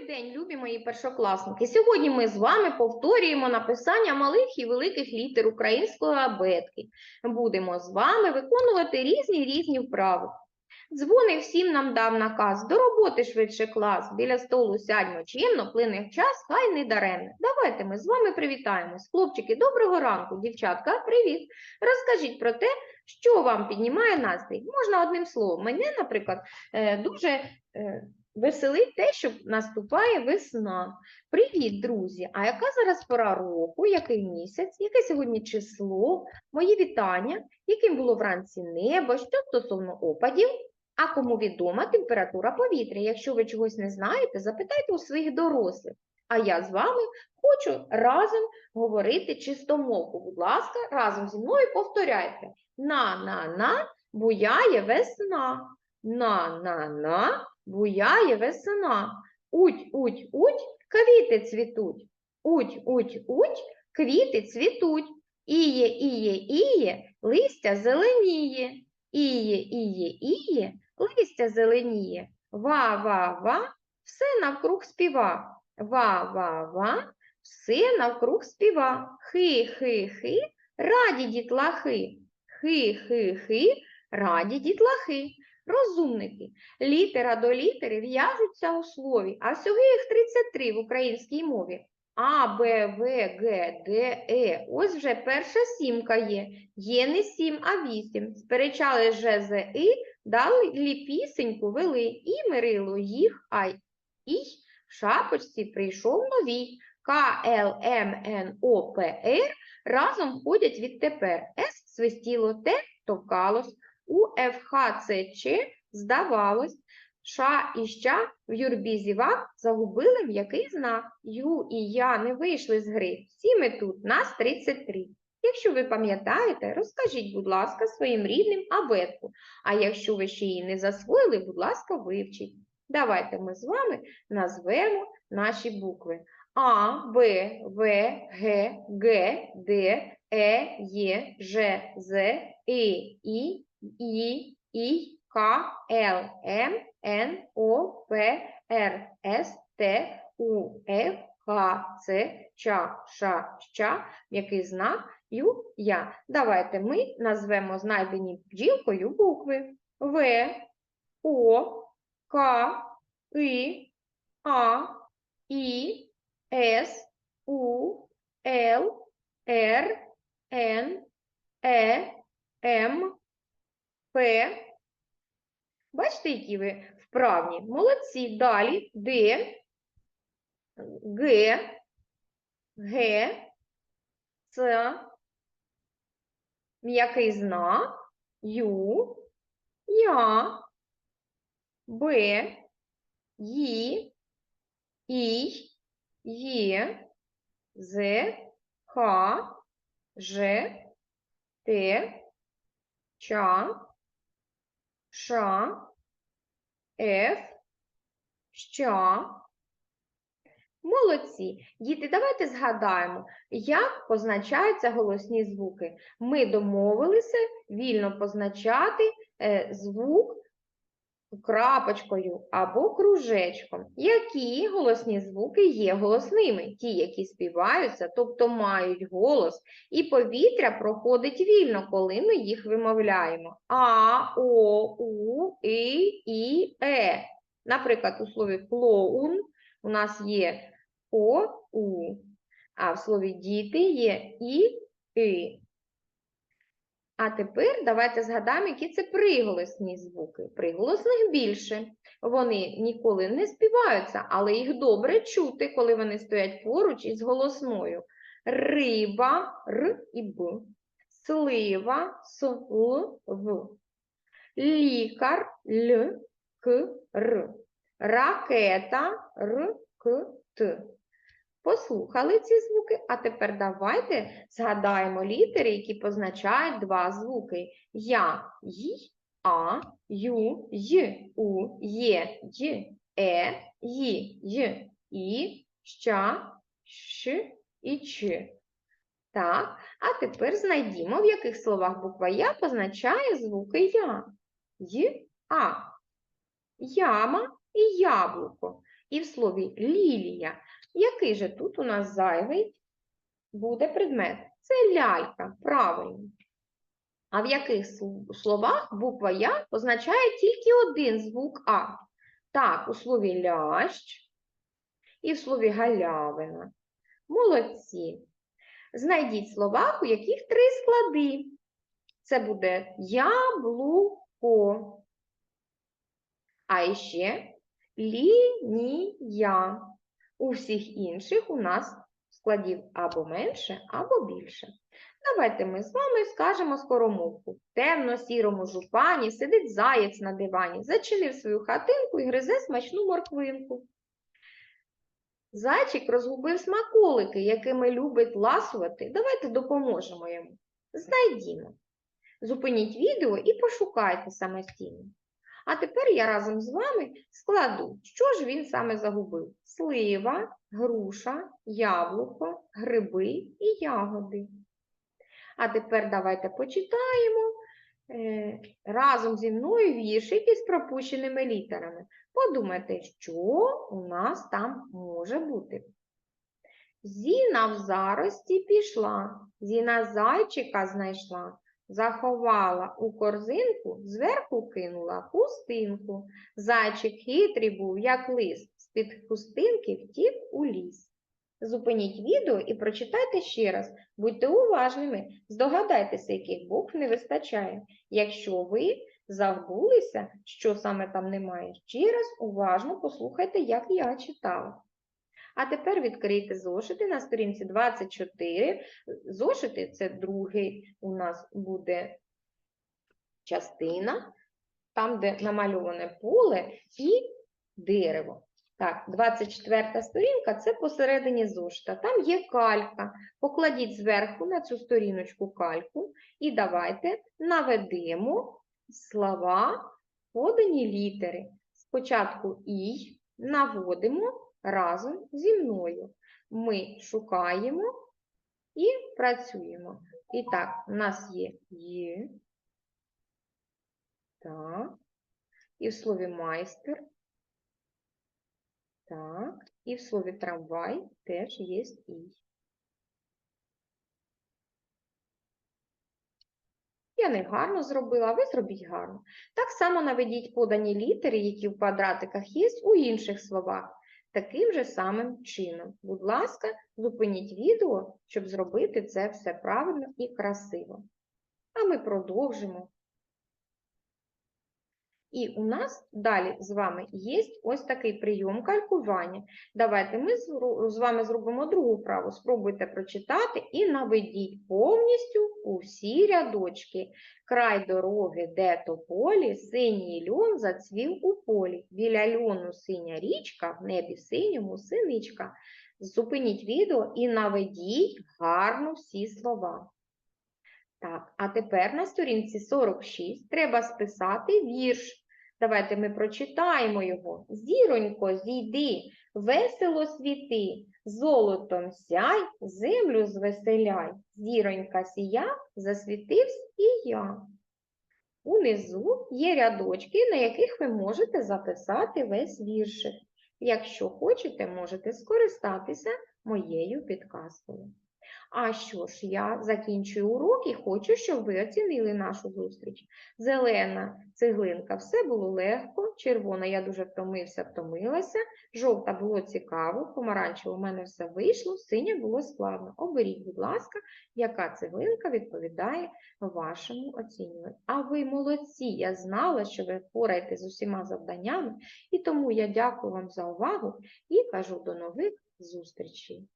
Добрий день, любі мої першокласники. Сьогодні ми з вами повторюємо написання малих і великих літер української абетки. Будемо з вами виконувати різні різні вправи. Дзвони всім нам дав наказ, до роботи швидше клас, біля столу сядьмо чимно, плине час, хай не даремне. Давайте ми з вами привітаємось. Хлопчики, доброго ранку, дівчатка, привіт. Розкажіть про те, що вам піднімає настрій. Можна одним словом. Мене, наприклад, е, дуже е, веселить те, що наступає весна. Привіт, друзі! А яка зараз пора року, який місяць, яке сьогодні число? Мої вітання, яким було вранці небо, що стосовно опадів, а кому відома температура повітря. Якщо ви чогось не знаєте, запитайте у своїх дорослих. А я з вами хочу разом говорити чистомовку. Будь ласка, разом зі мною повторяйте. На-на-на буяє весна. На-на-на буяє весна. Уть, уть, уть, квіти цвітуть. Уть, уть, уть, квіти цвітуть. Іє, іє, іє, листя зеленіє. Іє, іє, іє, листя зеленіє. Ва, ва, ва, все навкруг співа. Ва, ва, ва, все навкруг співа. Хи, хи, хи, раді дітлахи. Хи, хи, хи, раді дітлахи. Розумники. Літера до літери в'яжуться у слові, а всього їх 33 в українській мові. А, Б, В, Г, Д, Е. Ось вже перша сімка є. Є не сім, а вісім. Сперечали Ж, З, І, дали пісеньку вели і мирило їх, а і в шапочці прийшов новій. К, Л, М, Н, О, П, Р разом ходять відтепер. С свистіло Т, товкалось. У ФХЦЧ здавалось, Ша і ща в юрбі зівак загубили м'який знак. Ю і я не вийшли з гри. Всі ми тут, нас 33. Якщо ви пам'ятаєте, розкажіть, будь ласка, своїм рідним абетку. А якщо ви ще її не засвоїли, будь ласка, вивчіть. Давайте ми з вами назвемо наші букви. А, Б, В, Г, Г, Д, Е, Є, Ж, З, І, І, І, І, К, Л, М, Н, О, П, Р, С, Т, У, Ф, Х, Ц, Ч, Ш, Щ, м'який знак, Ю, Я. Давайте ми назвемо знайдені бджілкою букви В, О, К, І, А, І, С, У, Л, Р, Н, Е, М, П. Бачите, які ви вправні? Молодці. Далі Д, Г, Г, Ц, м'який знак, Ю, Я, Б, Ї, І, Є, З, Х, Ж, Т, Ча, Ша, Ф, Ща. Молодці. Діти, давайте згадаємо, як позначаються голосні звуки. Ми домовилися вільно позначати е, звук крапочкою або кружечком. Які голосні звуки є голосними? Ті, які співаються, тобто мають голос, і повітря проходить вільно, коли ми їх вимовляємо. А, О, У, І, І, Е. Наприклад, у слові клоун у нас є О, У, а в слові діти є І, И. А тепер давайте згадаємо, які це приголосні звуки. Приголосних більше. Вони ніколи не співаються, але їх добре чути, коли вони стоять поруч із голосною. Риба, р і б. Слива, с, л, в. Лікар, л, к, р. Ракета, р, к, т. Послухали ці звуки, а тепер давайте згадаємо літери, які позначають два звуки. Я, й, а, ю, й, у, є, й, е, й, й, і, ща, ш і ч. Так, а тепер знайдімо, в яких словах буква Я позначає звуки Я. Й, а. Яма і яблуко. І в слові лілія, який же тут у нас зайвий буде предмет? Це лялька, правильно. А в яких словах буква Я означає тільки один звук А? Так, у слові лящ і в слові галявина. Молодці. Знайдіть слова, у яких три склади. Це буде яблуко. А іще лінія. У всіх інших у нас складів або менше, або більше. Давайте ми з вами скажемо скоромовку. В темно-сірому жупані сидить заєць на дивані, зачинив свою хатинку і гризе смачну морквинку. Зайчик розгубив смаколики, якими любить ласувати. Давайте допоможемо йому. Знайдімо. Зупиніть відео і пошукайте самостійно. А тепер я разом з вами складу, що ж він саме загубив: слива, груша, яблуко, гриби і ягоди. А тепер давайте почитаємо е, разом зі мною віршик із пропущеними літерами. Подумайте, що у нас там може бути. Зіна в зарості пішла, Зіна зайчика знайшла, заховала у корзинку, зверху кинула хустинку. Зайчик хитрий був, як лис, з-під хустинки втік у ліс. Зупиніть відео і прочитайте ще раз. Будьте уважними, здогадайтеся, яких букв не вистачає. Якщо ви забулися, що саме там немає, ще раз уважно послухайте, як я читала. А тепер відкрийте зошити на сторінці 24. Зошити це другий у нас буде частина, там, де намальоване поле і дерево. Так, 24 сторінка це посередині зошита. Там є калька. Покладіть зверху на цю сторіночку кальку і давайте наведемо слова, подані літери. Спочатку І наводимо разом зі мною. Ми шукаємо і працюємо. І так, у нас є Є. Так. І в слові майстер. Так. І в слові трамвай теж є І. Я не гарно зробила, а ви зробіть гарно. Так само наведіть подані літери, які в квадратиках є у інших словах. Таким же самим чином. Будь ласка, зупиніть відео, щоб зробити це все правильно і красиво. А ми продовжимо. І у нас далі з вами є ось такий прийом калькування. Давайте ми з вами зробимо другу вправу. Спробуйте прочитати і наведіть повністю усі рядочки. Край дороги, де то полі, синій льон зацвів у полі. Біля льону синя річка, в небі синьому синичка. Зупиніть відео і наведіть гарно всі слова. Так, а тепер на сторінці 46 треба списати вірш. Давайте ми прочитаємо його. Зіронько, зійди, весело світи, золотом сяй, землю звеселяй. Зіронька сія, засвітився і я. Унизу є рядочки, на яких ви можете записати весь віршик. Якщо хочете, можете скористатися моєю підказкою. А що ж, я закінчую урок і хочу, щоб ви оцінили нашу зустріч. Зелена цеглинка, все було легко, червона я дуже втомився, втомилася, жовта було цікаво, помаранчево у мене все вийшло, синя було складно. Оберіть, будь ласка, яка цеглинка відповідає вашому оцінюванню. А ви молодці, я знала, що ви впораєтесь з усіма завданнями, і тому я дякую вам за увагу і кажу до нових зустрічей.